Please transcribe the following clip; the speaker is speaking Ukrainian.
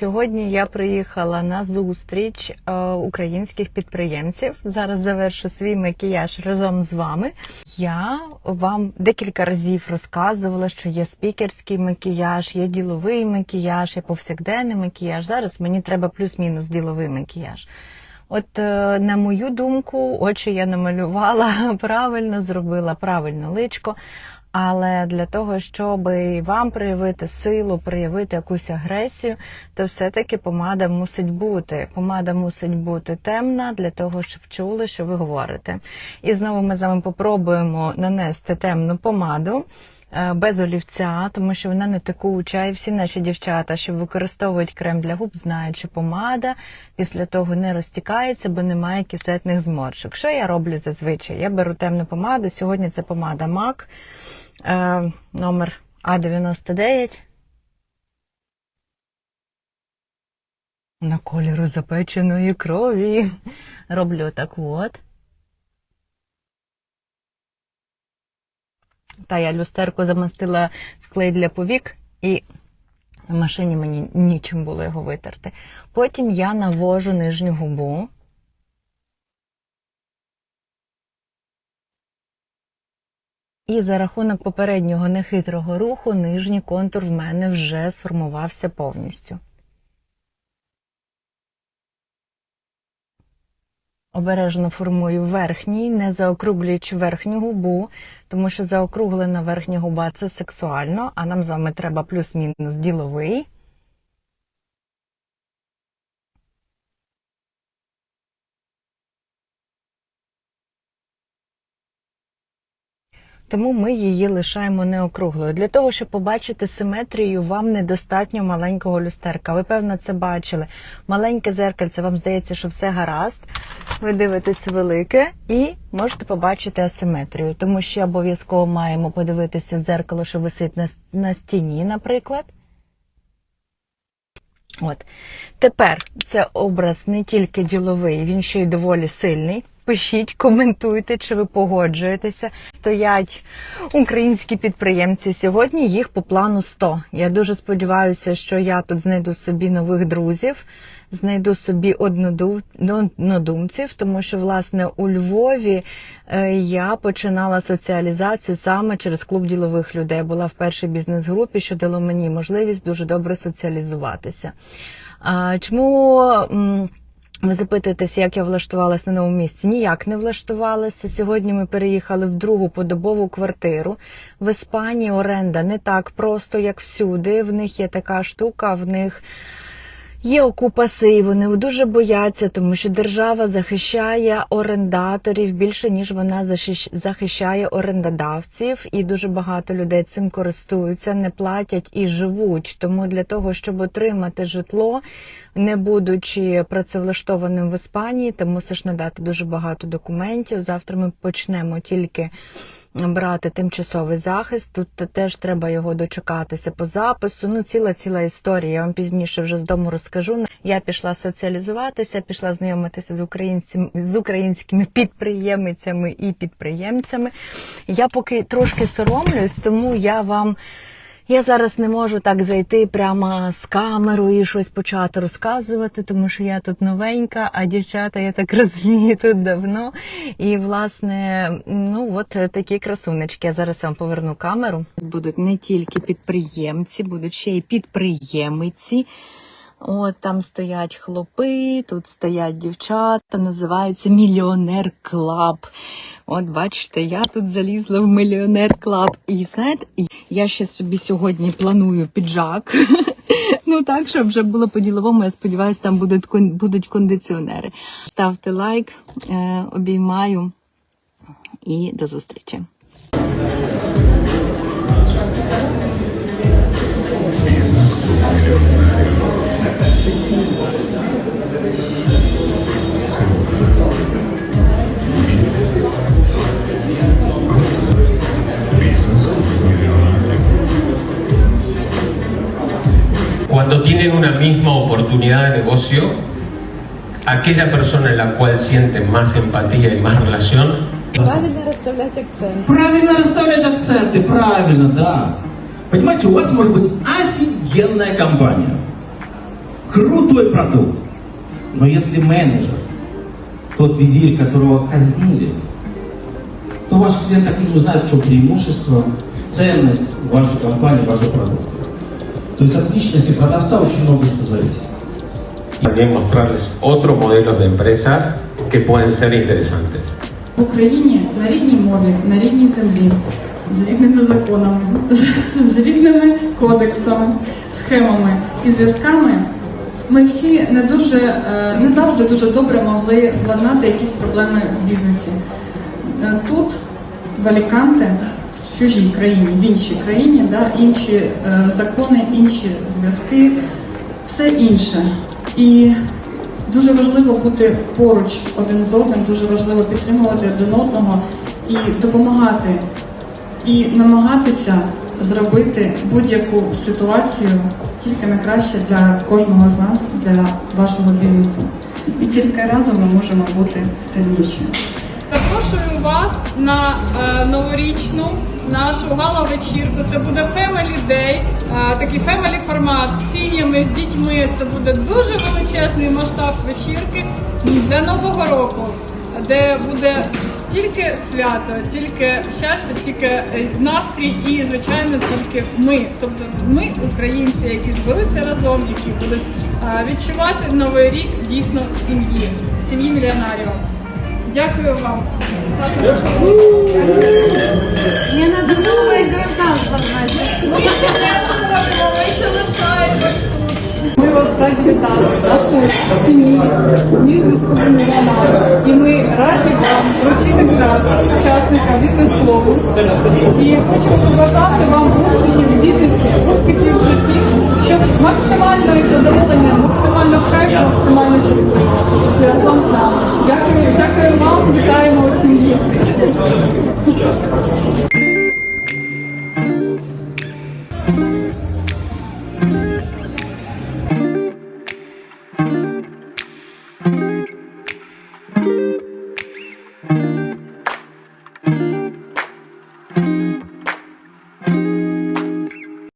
Сьогодні я приїхала на зустріч е, українських підприємців. Зараз завершу свій макіяж разом з вами. Я вам декілька разів розказувала, що є спікерський макіяж, є діловий макіяж, є повсякденний макіяж. Зараз мені треба плюс-мінус діловий макіяж. От, е, на мою думку, очі я намалювала правильно, зробила правильно личко. Але для того, щоб вам проявити силу, проявити якусь агресію, то все-таки помада мусить бути. Помада мусить бути темна для того, щоб чули, що ви говорите. І знову ми з вами попробуємо нанести темну помаду. е, Без олівця, тому що вона не текуча, і всі наші дівчата, що використовують крем для губ, знають, що помада після того не розтікається, бо немає кисетних зморшок. Що я роблю зазвичай? Я беру темну помаду. Сьогодні це помада е, номер А99. На кольору запеченої крові. Роблю так от. Та я люстерку замастила в клей для повік і в машині мені нічим було його витерти. Потім я навожу нижню губу. І за рахунок попереднього нехитрого руху нижній контур в мене вже сформувався повністю. Обережно формую верхній, не заокруглюючи верхню губу, тому що заокруглена верхня губа це сексуально, а нам з вами треба плюс-мінус діловий. Тому ми її лишаємо неокруглою. Для того, щоб побачити симетрію, вам недостатньо маленького люстерка. Ви, певно, це бачили. Маленьке зеркальце, вам здається, що все гаразд. Ви дивитесь велике і можете побачити асиметрію. Тому що обов'язково маємо подивитися в дзеркало, що висить на, на стіні, наприклад. От. Тепер це образ не тільки діловий, він ще й доволі сильний. Пишіть, коментуйте, чи ви погоджуєтеся. Стоять українські підприємці. Сьогодні їх по плану 100. Я дуже сподіваюся, що я тут знайду собі нових друзів, знайду собі однодумців, тому що, власне, у Львові е, я починала соціалізацію саме через клуб ділових людей. Була в першій бізнес-групі, що дало мені можливість дуже добре соціалізуватися. Чому ви запитуєтеся, як я влаштувалася на новому місці? Ніяк не влаштувалася. Сьогодні ми переїхали в другу подобову квартиру. В Іспанії оренда не так просто, як всюди. В них є така штука, в них є окупаси, і вони дуже бояться, тому що держава захищає орендаторів більше, ніж вона захищає орендодавців, і дуже багато людей цим користуються, не платять і живуть. Тому для того, щоб отримати житло, не будучи працевлаштованим в Іспанії, ти мусиш надати дуже багато документів. Завтра ми почнемо тільки брати тимчасовий захист. Тут теж треба його дочекатися по запису. Ну, ціла ціла історія. Я вам пізніше вже з дому розкажу. Я пішла соціалізуватися, пішла знайомитися з українцями з українськими підприємицями і підприємцями. Я поки трошки соромлюсь, тому я вам. Я зараз не можу так зайти прямо з камерою і щось почати розказувати, тому що я тут новенька, а дівчата, я так розумію, тут давно. І, власне, ну от такі красунечки. Я зараз вам поверну камеру. Будуть не тільки підприємці, будуть ще й підприємиці. От там стоять хлопи, тут стоять дівчата, називається Мільйонер Клаб. От бачите, я тут залізла в Мільйонер Клаб. І знаєте, я ще собі сьогодні планую піджак. Ну так, щоб вже було по-діловому, я сподіваюся, там будуть, будуть кондиціонери. Ставте лайк, е, обіймаю і до зустрічі. Cuando tienen una misma oportunidad de negocio, aquella persona en la cual sienten más empatía y más relación Правильно розставляти акцент. Правильно расставлять акценты, правильно, да. Понимаете, у вас может быть офигенная компания. крутой продукт. Но если менеджер, тот визирь, которого казнили, то ваш клиент так и не узнает, в чем преимущество, ценность вашей компании, вашего продукта. То есть от личности продавца очень много что зависит. También mostrarles otros modelos de empresas que pueden ser interesantes. В Україні на рідній мові, на рідній землі, з рідними законами, з рідними кодексами, схемами і зв'язками. Ми всі не дуже е, не завжди дуже добре могли владнати якісь проблеми в бізнесі. Е, Тут, в Аліканте, чужій країні, в іншій країні, да, інші е, закони, інші зв'язки, все інше. І Дуже важливо бути поруч один з одним, дуже важливо підтримувати один одного і допомагати, і намагатися зробити будь-яку ситуацію тільки на краще для кожного з нас, для вашого бізнесу. І тільки разом ми можемо бути сильніші. Запрошую вас на е, новорічну нашу гала-вечірку. Це буде Family Day, е, такий family формат з сім'ями, з дітьми. Це буде дуже величезний масштаб вечірки для нового року, де буде тільки свято, тільки щастя, тільки е, настрій і, звичайно, тільки ми. Тобто ми, українці, які зберуться разом, які будуть е, відчувати новий рік дійсно в сім'ї, в сім'ї мільйонарів. Дякую вам. Не надо новое гражданство. Ми вас раді вітати в нашій сім'ї, бізнес-клубу «Мільйонер». І ми раді вам вручити грант учасника бізнес-клубу. І хочемо побажати вам успіхів в бізнесі, успіхів в житті, щоб максимально із задоволенням, максимально максимально щасливі. Разом з нами. Дякую, дякую вам, вітаємо у сім'ї.